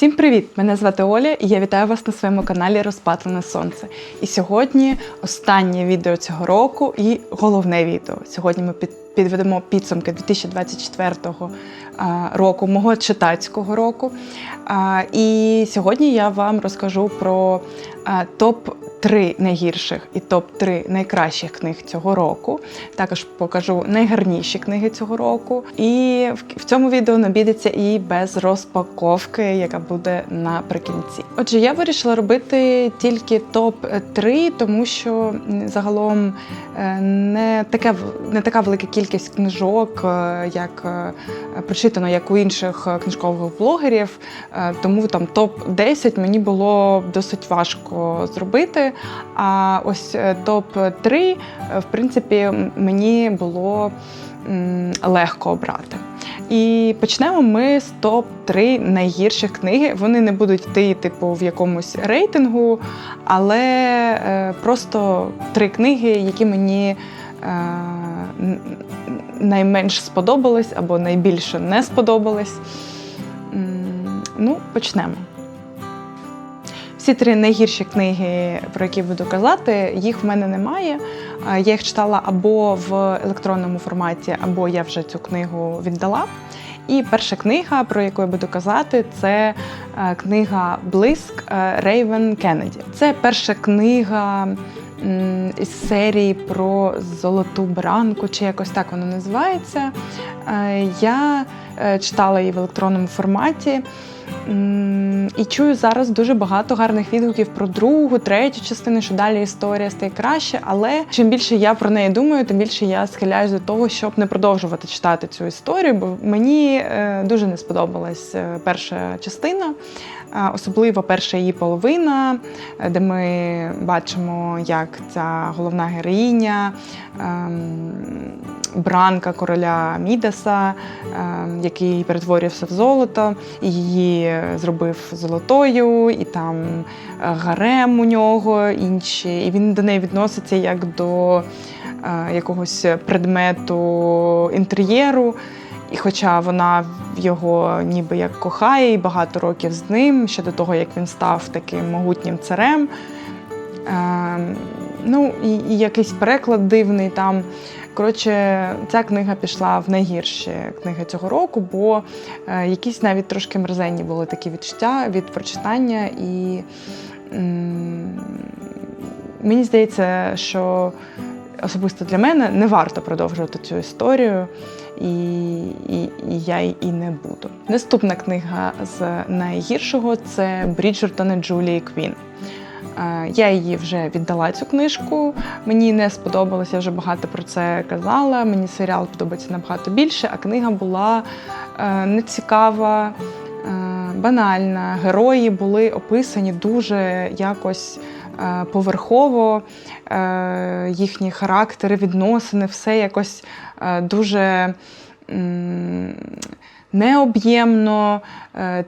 Всім привіт! Мене звати Оля і я вітаю вас на своєму каналі Розпатлене Сонце. І сьогодні останнє відео цього року і головне відео. Сьогодні ми підведемо підсумки 2024 року, мого читацького року. І сьогодні я вам розкажу про топ 3 найгірших і топ-3 найкращих книг цього року. Також покажу найгарніші книги цього року. І в, цьому відео не обійдеться і без розпаковки, яка буде наприкінці. Отже, я вирішила робити тільки топ-3, тому що загалом е, не, таке, не така велика кількість книжок, е, як е, прочитано, як у інших книжкових блогерів. Тому там топ-10 мені було досить важко зробити. А ось е, топ-3, е, в принципі, мені було легко обрати. І почнемо ми з топ-3 найгірших книги. Вони не будуть йти, типу, в якомусь рейтингу, але е, просто три книги, які мені найменш сподобались або найбільше не сподобались. Ну, почнемо. Всі три найгірші книги, про які буду казати, їх в мене немає. Я їх читала або в електронному форматі, або я вже цю книгу віддала. І перша книга, про яку я буду казати, це е, книга Блиск е, Рейвен Кеннеді. Це перша книга із серії про золоту бранку, чи якось так воно називається. Е, Я е, читала її в електронному форматі. І чую зараз дуже багато гарних відгуків про другу, третю частину, що далі історія стає краще. Але чим більше я про неї думаю, тим більше я схиляюсь до того, щоб не продовжувати читати цю історію, бо мені е, дуже не сподобалась перша частина. Особливо перша її половина, е, де ми бачимо, як ця головна героїня, ем, бранка короля Мідаса, ем, який перетворює все в золото, і її зробив золотою, і там гарем у нього інші. І він до неї відноситься як до е, якогось предмету інтер'єру. І хоча вона його ніби як кохає і багато років з ним, ще до того, як він став таким могутнім царем. Е, ну, і, і якийсь переклад дивний там. Коротше, ця книга пішла в найгірші книги цього року, бо е, якісь навіть трошки мерзенні були такі відчуття від прочитання. І м, мені здається, що особисто для мене не варто продовжувати цю історію, і, і, і я і не буду. Наступна книга з найгіршого це Бріджертона Джулії Квін. Е, Я її вже віддала цю книжку. Мені не сподобалося, я вже багато про це казала. Мені серіал подобається набагато більше, а книга була е, нецікава, е, банальна. Герої були описані дуже якось поверхово. Е, Їхні характери, відносини, все якось е, дуже необ'ємно. Е,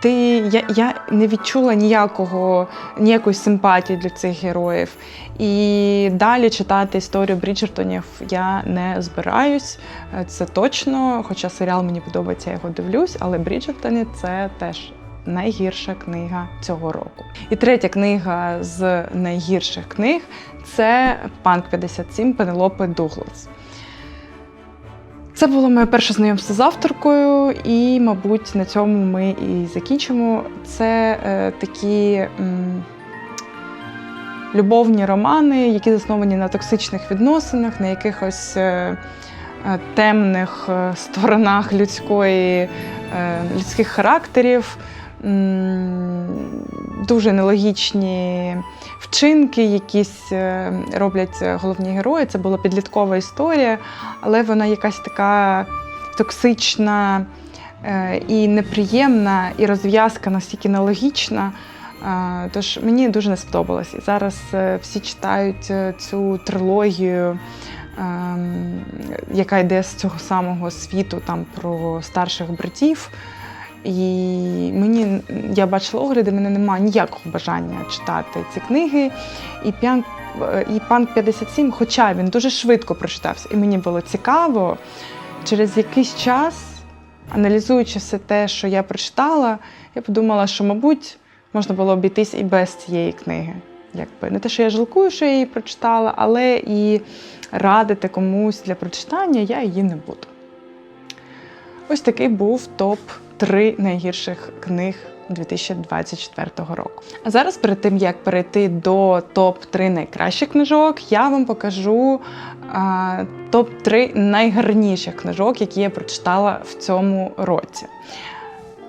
ти, я, я не відчула ніякого, ніякої симпатії для цих героїв. І далі читати історію Бріджертонів я не збираюсь, е, це точно. Хоча серіал мені подобається, я його дивлюсь, але Бріджертони це теж найгірша книга цього року. І третя книга з найгірших книг це Панк 57 Пенелопи Дуглас. Це було моє перше знайомство з авторкою, і, мабуть, на цьому ми і закінчимо. Це е, такі м, любовні романи, які засновані на токсичних відносинах, на якихось е, е, темних е, сторонах людської, е, людських характерів. Дуже нелогічні вчинки, якісь е, роблять головні герої. Це була підліткова історія, але вона якась така токсична е, і неприємна, і розв'язка настільки нелогічна. Е, Тож мені дуже не сподобалось. І зараз всі читають цю трилогію, ем, яка йде з цього самого світу там про старших братів. І мені я бачила огляди, в мене немає ніякого бажання читати ці книги. І п'ян і панк 57, хоча він дуже швидко прочитався, і мені було цікаво, через якийсь час аналізуючи все те, що я прочитала, я подумала, що, мабуть, можна було обійтись і без цієї книги. Якби не те, що я жалкую, що я її прочитала, але і радити комусь для прочитання я її не буду. Ось такий був топ 3 найгірших книг 2024 року. А зараз, перед тим як перейти до топ 3 найкращих книжок, я вам покажу а, топ 3 найгарніших книжок, які я прочитала в цьому році.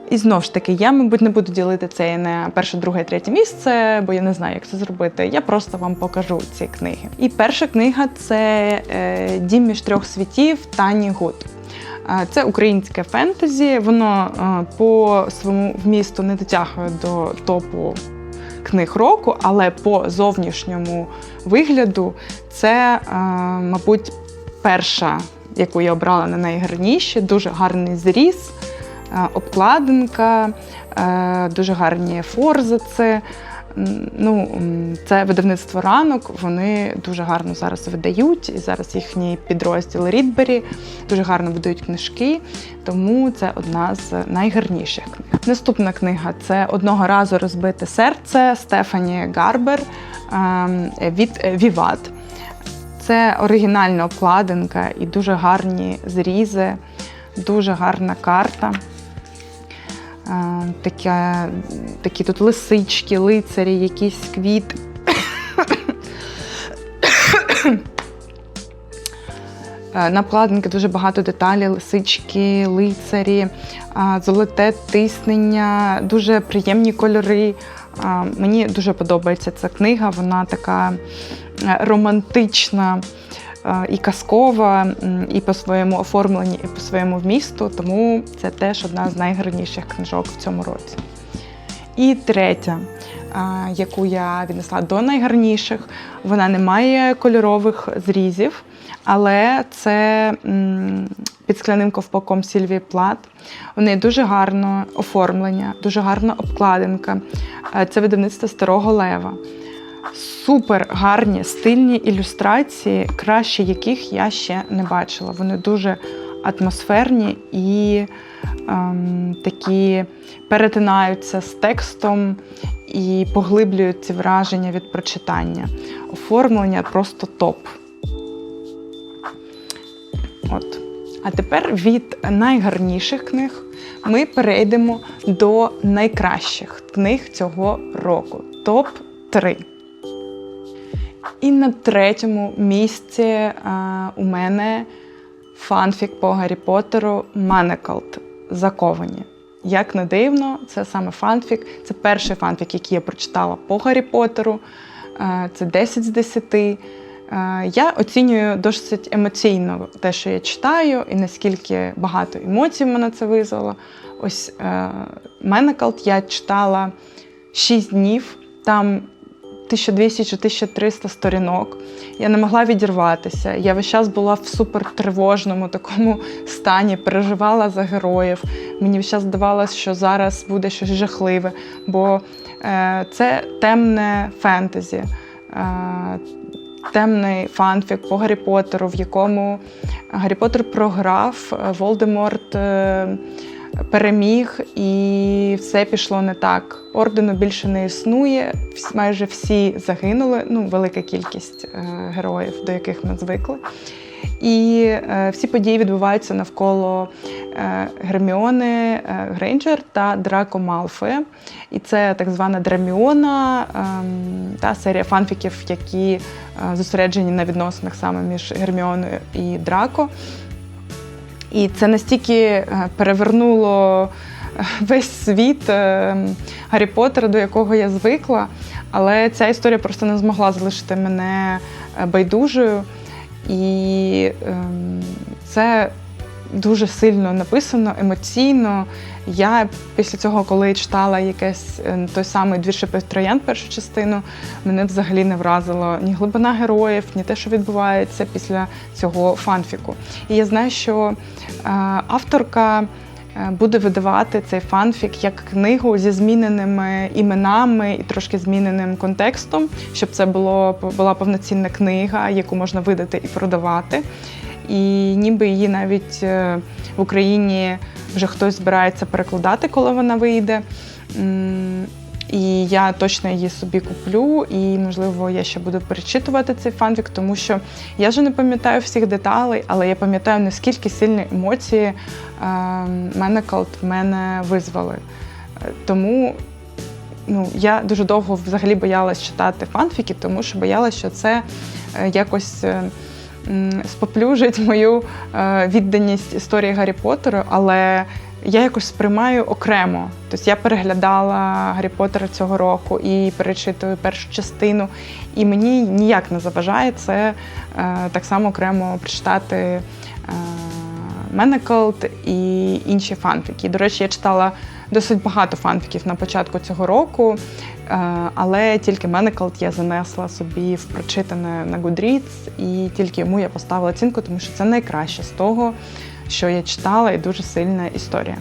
І знову ж таки, я, мабуть, не буду ділити це на перше, друге, третє місце, бо я не знаю, як це зробити. Я просто вам покажу ці книги. І перша книга це е, Дім між трьох світів Тані Гуд. Це українське фентезі. Воно по своєму вмісту не дотягує до топу книг року, але по зовнішньому вигляду це, мабуть, перша, яку я обрала на найгарніші. Дуже гарний зріз, обкладинка, дуже гарні форзаци. Ну, це видавництво ранок. Вони дуже гарно зараз видають. І зараз їхній підрозділ Рідбері дуже гарно видають книжки, тому це одна з найгарніших книг. Наступна книга це одного разу розбите серце Стефані Гарбер ем, від Віват. Це оригінальна обкладинка і дуже гарні зрізи, дуже гарна карта. Таке, такі тут лисички, лицарі, якісь квіти. Е, На дуже багато деталей, лисички, лицарі, золоте тиснення, дуже приємні кольори. Мені дуже подобається ця книга, вона така е, романтична і казкова, і по своєму оформленні, і по своєму вмісту, тому це теж одна з найгарніших книжок в цьому році. І третя, яку я віднесла до найгарніших, вона не має кольорових зрізів, але це під скляним ковпаком Сільвії Плат. У неї дуже гарне оформлення, дуже гарна обкладинка. Е, Це видавництво Старого Лева. Супер гарні стильні ілюстрації, краще яких я ще не бачила. Вони дуже атмосферні і ем, такі перетинаються з текстом і поглиблюють ці враження від прочитання. Оформлення просто топ. От. А тепер від найгарніших книг ми перейдемо до найкращих книг цього року. Топ 3. І на третьому місці е, у мене фанфік по Гаррі Поттеру Манекалт Заковані. Як не дивно, це саме фанфік. Це перший фанфік, який я прочитала по Гаррі Поттеру. Е, Це 10 з 10. Е, Я оцінюю досить емоційно те, що я читаю, і наскільки багато емоцій мене це визвало. Ось Менекалт я читала 6 днів. Там 1200 чи 1300 сторінок. Я не могла відірватися. Я весь час була в супертривожному такому стані, переживала за героїв. Мені весь час здавалося, що зараз буде щось жахливе, бо е, це темне фентезі. Е, Темний фанфік по Гаррі Поттеру, в якому Гаррі Поттер програв, е, Волдеморт е, переміг, і все пішло не так. Ордену більше не існує. Майже всі загинули. Ну, велика кількість е, героїв, до яких ми звикли. І е, всі події відбуваються навколо е, Герміони е, Грейнджер та Драко Малфоя. І це так звана Драміона, ем, та серія фанфіків, які е, зосереджені на відносинах саме між Герміоною і Драко. І це настільки е, перевернуло е, весь світ е, Гаррі Поттера, до якого я звикла. Але ця історія просто не змогла залишити мене байдужою. І ем, це дуже сильно написано, емоційно. Я після цього, коли читала якесь е, той самий двір шипів першу частину, мене взагалі не вразило ні глибина героїв, ні те, що відбувається після цього фанфіку. І я знаю, що е, авторка е, буде видавати цей фанфік як книгу зі зміненими іменами і трошки зміненим контекстом, щоб це було була повноцінна книга, яку можна видати і продавати. І ніби її навіть е, в Україні вже хтось збирається перекладати, коли вона вийде. І я точно її собі куплю, і можливо я ще буду перечитувати цей фанфік, тому що я вже не пам'ятаю всіх деталей, але я пам'ятаю, наскільки сильні емоції е, Менекалт в мене визвали. Е, Тому ну, я дуже довго взагалі боялась читати фанфіки, тому що боялась, що це якось споплюжить мою е, відданість історії Гаррі Поттеру, але я якось сприймаю окремо. Тобто я переглядала Гаррі Поттера цього року і перечитую першу частину, і мені ніяк не заважає це е, так само окремо прочитати. Е, і інші фанфіки. До речі, я читала досить багато фанфіків на початку цього року, але тільки Менекалт я занесла собі в прочитане на Goodreads, і тільки йому я поставила оцінку, тому що це найкраще з того, що я читала, і дуже сильна історія.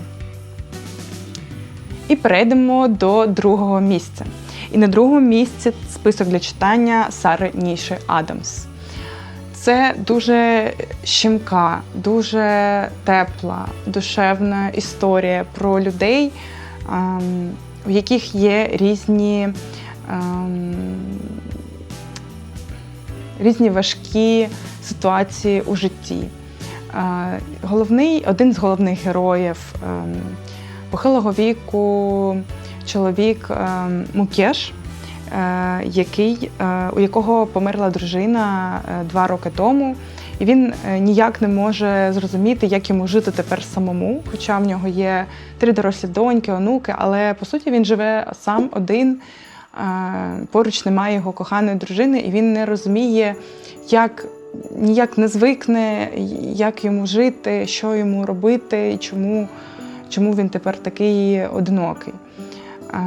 І перейдемо до другого місця. І на другому місці список для читання Сари Ніші Адамс. Це дуже щемка, дуже тепла, душевна історія про людей, ем, в яких є різні, ем, різні важкі ситуації у житті. Е, Головний, один з головних героїв ем, похилого віку чоловік ем, Мукеш, е, який, е, у якого померла дружина два роки тому, і він е, ніяк не може зрозуміти, як йому жити тепер самому. Хоча в нього є три дорослі доньки, онуки, але по суті він живе сам один. е, Поруч немає його коханої дружини, і він не розуміє, як ніяк не звикне, як йому жити, що йому робити, і чому, чому він тепер такий одинокий. Е,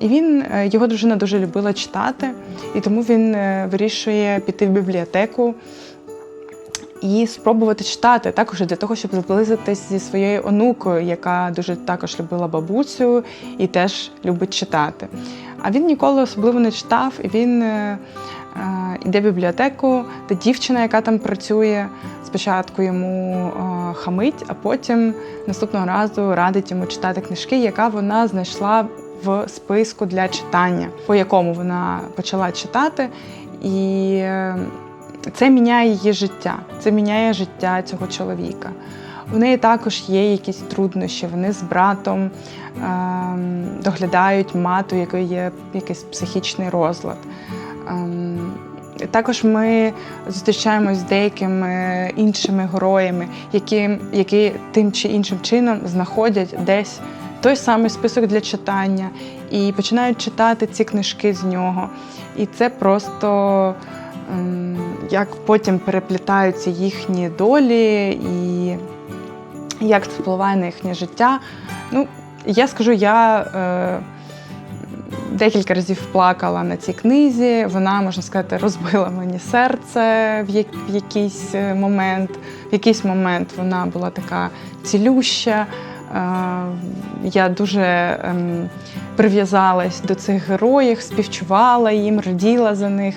І він, його дружина дуже любила читати, і тому він вирішує піти в бібліотеку і спробувати читати, також для того, щоб зблизитись зі своєю онукою, яка дуже також любила бабусю і теж любить читати. А він ніколи особливо не читав, і він е, е, йде в бібліотеку, де дівчина, яка там працює, спочатку йому е, хамить, а потім наступного разу радить йому читати книжки, яка вона знайшла в списку для читання, по якому вона почала читати. І е, це міняє її життя, це міняє життя цього чоловіка. У неї також є якісь труднощі. Вони з братом ем, доглядають мату, якої є якийсь психічний розлад. Ем, також ми зустрічаємось з деякими іншими героями, які, які тим чи іншим чином знаходять десь той самий список для читання і починають читати ці книжки з нього. І це просто як потім переплітаються їхні долі і як це впливає на їхнє життя. Ну, я скажу, я е, декілька разів плакала на цій книзі. Вона, можна сказати, розбила мені серце в, як, в якийсь е, момент. В якийсь момент вона була така цілюща. Е, я дуже ем, прив'язалась до цих героїв, співчувала їм, раділа за них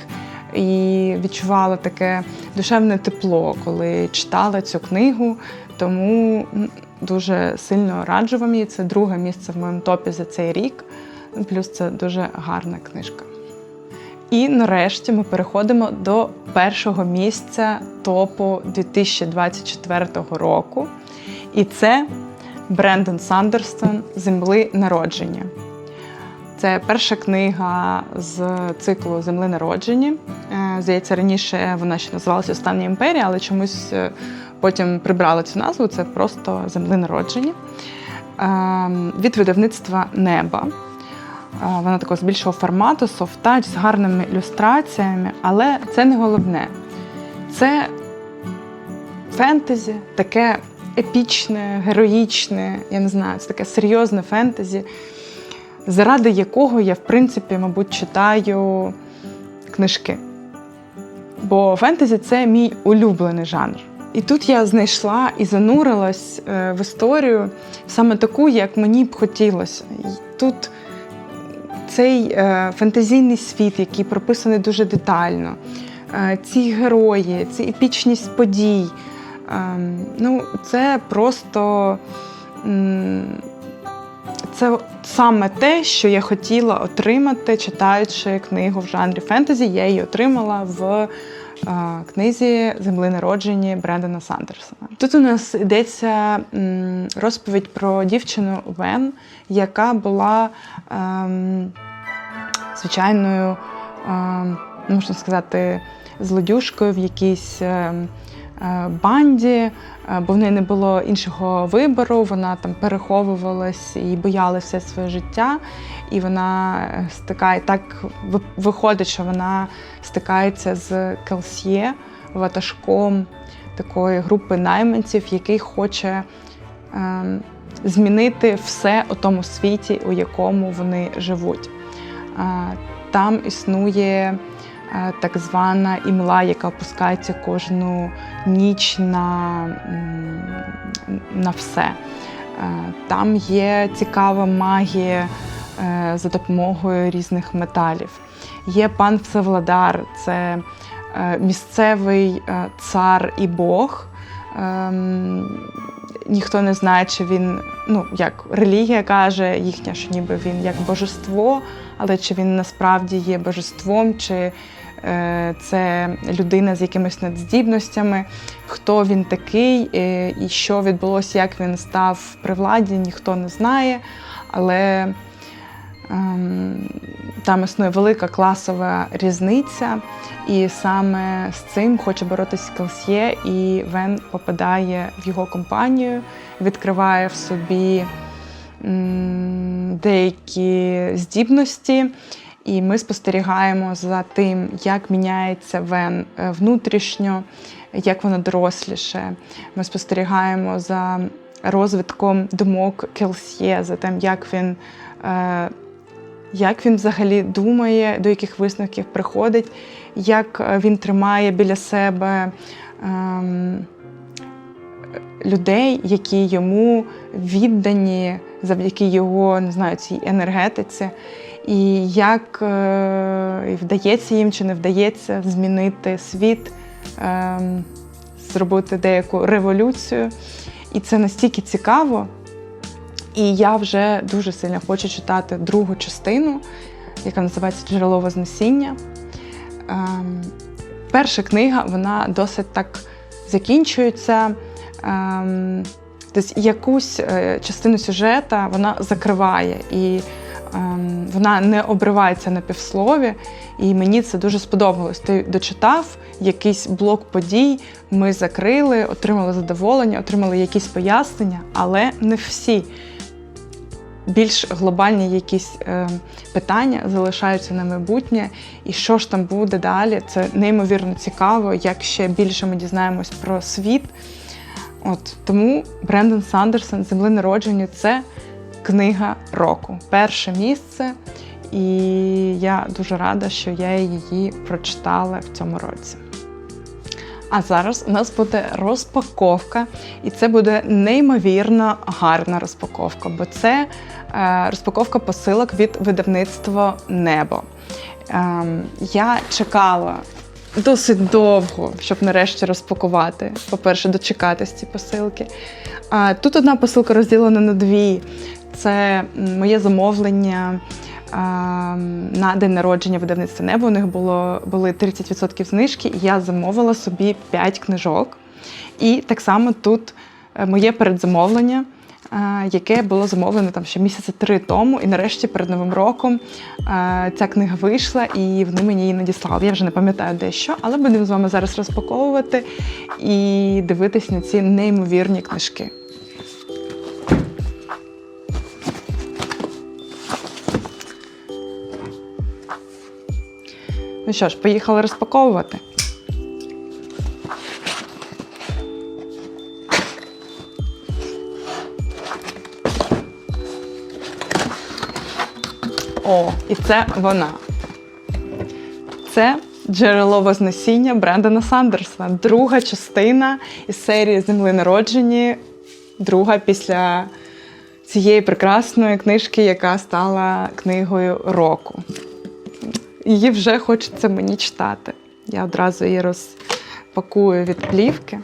і відчувала таке душевне тепло, коли читала цю книгу. Тому дуже сильно раджу вам її. Це друге місце в моєму топі за цей рік. Плюс це дуже гарна книжка. І нарешті ми переходимо до першого місця топу 2024 року. І це Брендон Сандерсон Земли народження. Це перша книга з циклу Земли народжені. Е, Здається, раніше вона ще називалася Остання імперія, але чомусь е, потім прибрали цю назву. Це просто Земли народжені. Е, Від видавництва Неба. Е, Вона такого з більшого формату, софт-тач, з гарними ілюстраціями, але це не головне. Це фентезі, таке епічне, героїчне, я не знаю, це таке серйозне фентезі, заради якого я, в принципі, мабуть, читаю книжки. Бо фентезі це мій улюблений жанр. І тут я знайшла і занурилась е, в історію саме таку, як мені б хотілося. Тут цей е, фантазійний світ, який прописаний дуже детально, е, ці герої, ці епічність подій, Ем, ну, це просто це саме те, що я хотіла отримати, читаючи книгу в жанрі фентезі. Я її отримала в е, книзі Земли народжені Брендана Сандерсона. Тут у нас йдеться розповідь про дівчину Вен, яка була ем, звичайною, ем, можна сказати, злодюшкою в якійсь. ем, е, Банді, е, бо в неї не було іншого вибору. Вона там переховувалась і боялася все своє життя. І вона е, стикає так виходить, що вона стикається з Келсьє, ватажком такої групи найманців, який хоче змінити все у тому світі, у якому вони живуть. Е, Там існує е, так звана імла, яка опускається кожну ніч на, на все. Е, Там є цікава магія е, за допомогою різних металів. Є пан Всевладар, це е, місцевий е, цар і Бог. Ніхто не знає, чи він, ну як релігія каже їхня, що ніби він як божество, але чи він насправді є божеством, чи е, це людина з якимись надздібностями, хто він такий е, і що відбулося, як він став при владі, ніхто не знає. Але там існує велика класова різниця, і саме з цим хоче боротися Келсьє, і Вен попадає в його компанію, відкриває в собі деякі здібності. І ми спостерігаємо за тим, як міняється Вен е, внутрішньо, як воно доросліше. Ми спостерігаємо за розвитком думок Келсьє, за тим, як він, е, як він взагалі думає, до яких висновків приходить, як е, він тримає біля себе. ем, Людей, які йому віддані завдяки його не знаю, цій енергетиці, і як е, вдається їм чи не вдається змінити світ, ем, зробити деяку революцію. І це настільки цікаво. І я вже дуже сильно хочу читати другу частину, яка називається Джерело Вознесіння. Ем, перша книга вона досить так закінчується. Ем, тобто якусь е, частину сюжета вона закриває, і ем, вона не обривається на півслові. І мені це дуже сподобалось. Ти дочитав якийсь блок подій, ми закрили, отримали задоволення, отримали якісь пояснення, але не всі. Більш глобальні якісь е, питання залишаються на майбутнє, і що ж там буде далі, це неймовірно цікаво, як ще більше ми дізнаємось про світ. От тому Брендон Сандерсон Земли народжені це книга року. Перше місце. І я дуже рада, що я її прочитала в цьому році. А зараз у нас буде розпаковка, і це буде неймовірно гарна розпаковка, бо це е, розпаковка посилок від видавництва Небо. Ем, я чекала досить довго, щоб нарешті розпакувати. По-перше, дочекатись ці посилки. А, тут одна посилка розділена на дві. Це моє замовлення на день народження видавництва небо. У них було, були 30% знижки, і я замовила собі 5 книжок. І так само тут е, моє передзамовлення, е, яке було замовлено там ще місяці три тому. І нарешті перед Новим роком е, ця книга вийшла, і вони мені її надіслали. Я вже не пам'ятаю де що, але будемо з вами зараз розпаковувати і дивитись на ці неймовірні книжки. Ну що ж, поїхали розпаковувати. О, і це вона. Це джерело Вознесіння Брендана Сандерсона. Друга частина із серії Земли народжені. Друга після цієї прекрасної книжки, яка стала книгою року її вже хочеться мені читати. Я одразу її розпакую від плівки.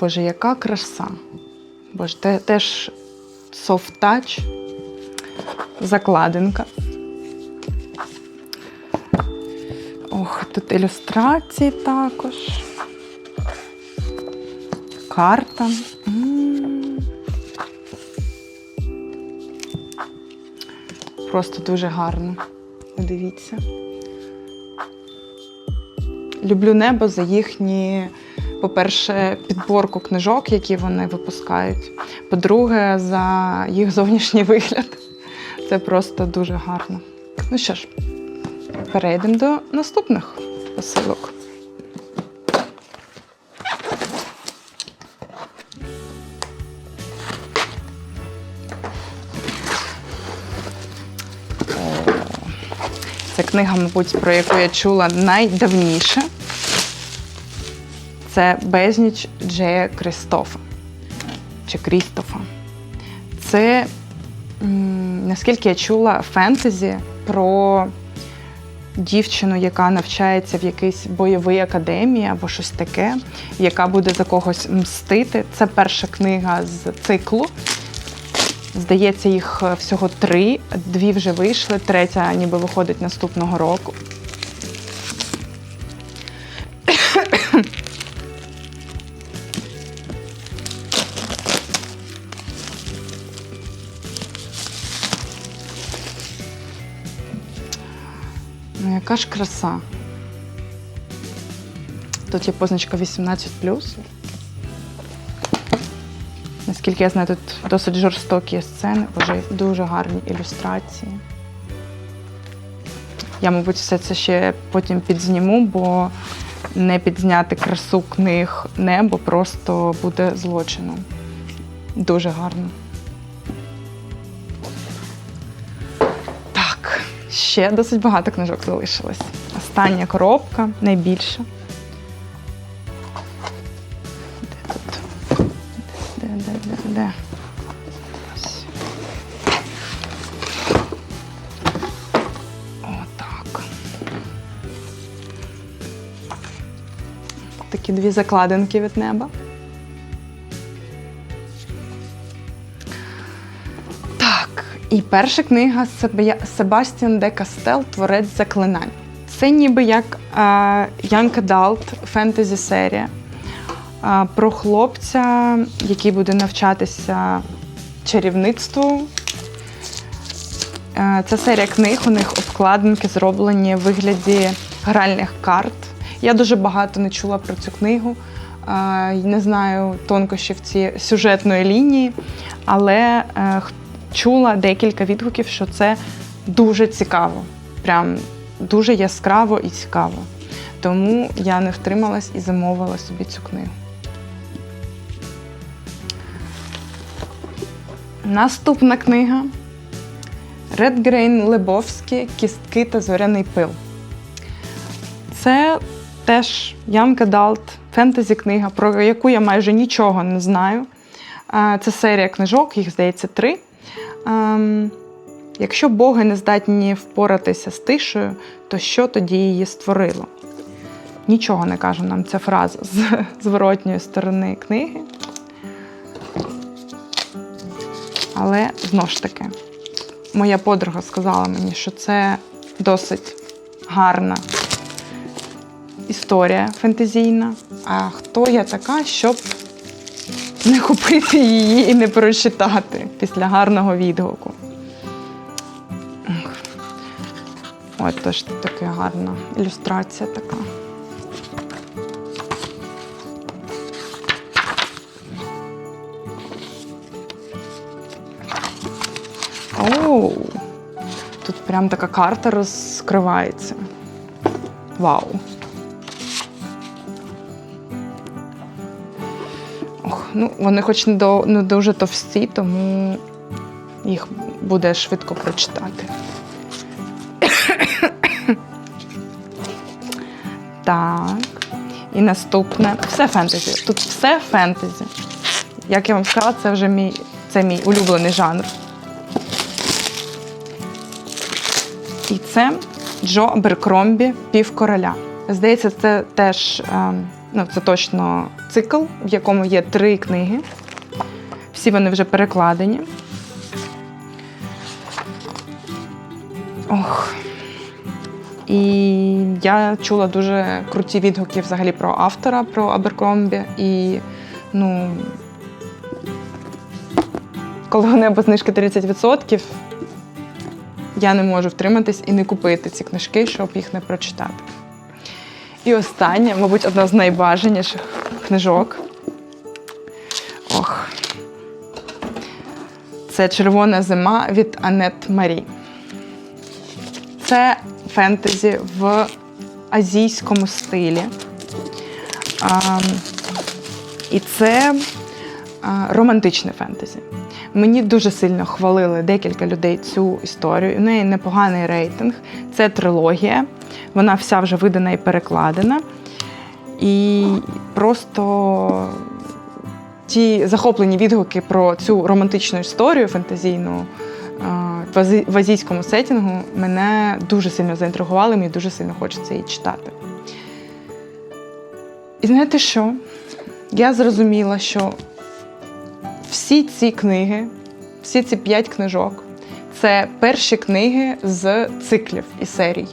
Боже, яка краса. Боже, теж софт-тач, закладинка. Ох, тут ілюстрації також. Карта. Просто дуже гарно. Дивіться. Люблю небо за їхні, по-перше, підборку книжок, які вони випускають. По-друге, за їх зовнішній вигляд. Це просто дуже гарно. Ну що ж, перейдемо до наступних посилок. Це книга, мабуть, про яку я чула найдавніше. Це Безніч Джея Кристофа чи Крістофа. Це, наскільки я чула, фентезі про дівчину, яка навчається в якійсь бойовій академії або щось таке, яка буде за когось мстити. Це перша книга з циклу. Здається, їх е, всього три, дві вже вийшли, третя ніби виходить наступного року. Ну, яка ж краса. Тут є позначка 18. Наскільки я знаю, тут досить жорстокі сцени, боже, дуже гарні ілюстрації. Я, мабуть, все це ще потім підзніму, бо не підзняти красу книг небо просто буде злочином. Дуже гарно. Так, ще досить багато книжок залишилось. Остання коробка, найбільша. Дві закладинки від неба. Так, і перша книга Себастьян де Кастел Творець заклинань. Це ніби як е, Young Adult фентезі серія е, про хлопця, який буде навчатися чарівництву. Е, Це серія книг, у них обкладинки зроблені в вигляді гральних карт. Я дуже багато не чула про цю книгу, е, не знаю тонкощів цієї сюжетної лінії, але е, чула декілька відгуків, що це дуже цікаво. Прям дуже яскраво і цікаво. Тому я не втрималась і замовила собі цю книгу. Наступна книга Редгрейн Лебовські Кістки та зоряний пил. Це теж Young Adult фентезі книга, про яку я майже нічого не знаю. Це серія книжок, їх здається три. Ем, Якщо боги не здатні впоратися з тишею, то що тоді її створило? Нічого не каже нам ця фраза з зворотньої сторони книги. Але знову ж таки, моя подруга сказала мені, що це досить гарна історія фентезійна. А хто я така, щоб не купити її і не прочитати після гарного відгуку? Ось теж така гарна ілюстрація така. Оу! Тут прям така карта розкривається. Вау! Ну вони хоч не, до, не дуже товсті, тому їх буде швидко прочитати. так. І наступне. Все фентезі. Тут все фентезі. Як я вам сказала, це вже мій, це мій улюблений жанр. І це Джо Беркромбі Пів короля. Здається, це теж ем, Ну, це точно цикл, в якому є три книги. Всі вони вже перекладені. Ох. І я чула дуже круті відгуки взагалі про автора, про Аберкромбі. І ну, коли вони або знижки 30%, я не можу втриматись і не купити ці книжки, щоб їх не прочитати. І останнє, мабуть, одна з найбажаніших книжок. Ох. Це Червона зима від Анет Марі. Це фентезі в азійському стилі. А, і це романтичне фентезі. Мені дуже сильно хвалили декілька людей цю історію. У неї непоганий рейтинг. Це трилогія. Вона вся вже видана і перекладена. І просто ті захоплені відгуки про цю романтичну історію фантазійну е, в азійському сетінгу мене дуже сильно заінтригували, мені дуже сильно хочеться її читати. І знаєте що? Я зрозуміла, що всі ці книги, всі ці п'ять книжок це перші книги з циклів і серій.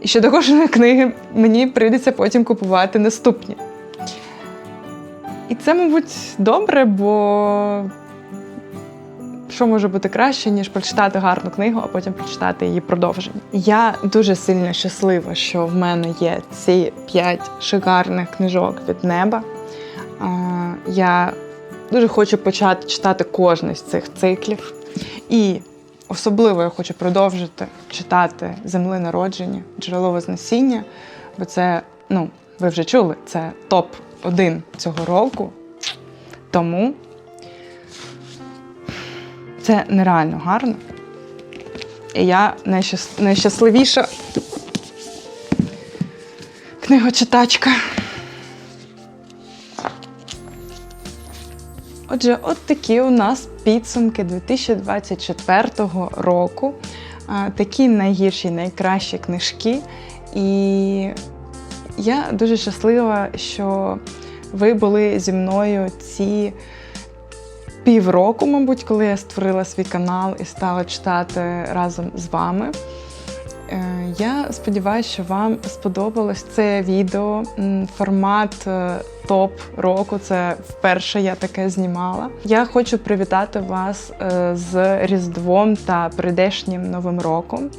І що до кожної книги мені прийдеться потім купувати наступні. І це, мабуть, добре, бо що може бути краще, ніж прочитати гарну книгу, а потім прочитати її продовження. Я дуже сильно щаслива, що в мене є ці п'ять шикарних книжок від неба. Я дуже хочу почати читати кожний з цих циклів. І особливо я хочу продовжити читати Земли народження, джерело Вознесіння, бо це, ну, ви вже чули, це топ-1 цього року. Тому це нереально гарно. І я найщас... найщасливіша книгочитачка. Отже, от такі у нас підсумки 2024 року. Такі найгірші, найкращі книжки. І я дуже щаслива, що ви були зі мною ці півроку, мабуть, коли я створила свій канал і стала читати разом з вами. Е, Я сподіваюся, що вам сподобалось це відео. Формат е, топ року. Це вперше я таке знімала. Я хочу привітати вас е, з Різдвом та прийдешнім Новим роком.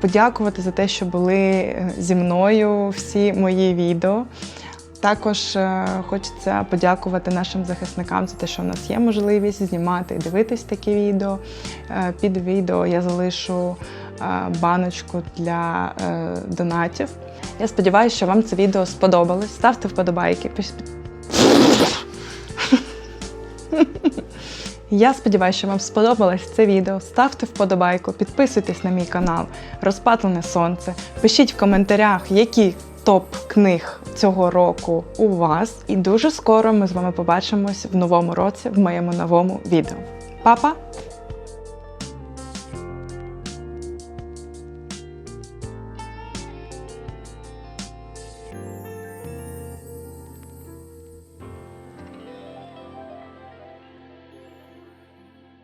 Подякувати за те, що були зі мною всі мої відео. Також хочеться подякувати нашим захисникам за те, що в нас є можливість знімати і дивитись такі відео. Під відео я залишу баночку для е, донатів. Я сподіваюся, що вам це відео сподобалось. Ставте вподобайки. Я сподіваюся, що вам сподобалось це відео. Ставте вподобайку, підписуйтесь на мій канал Розпатлене Сонце. Пишіть в коментарях, які топ книг цього року у вас. І дуже скоро ми з вами побачимось в новому році в моєму новому відео. Па-па!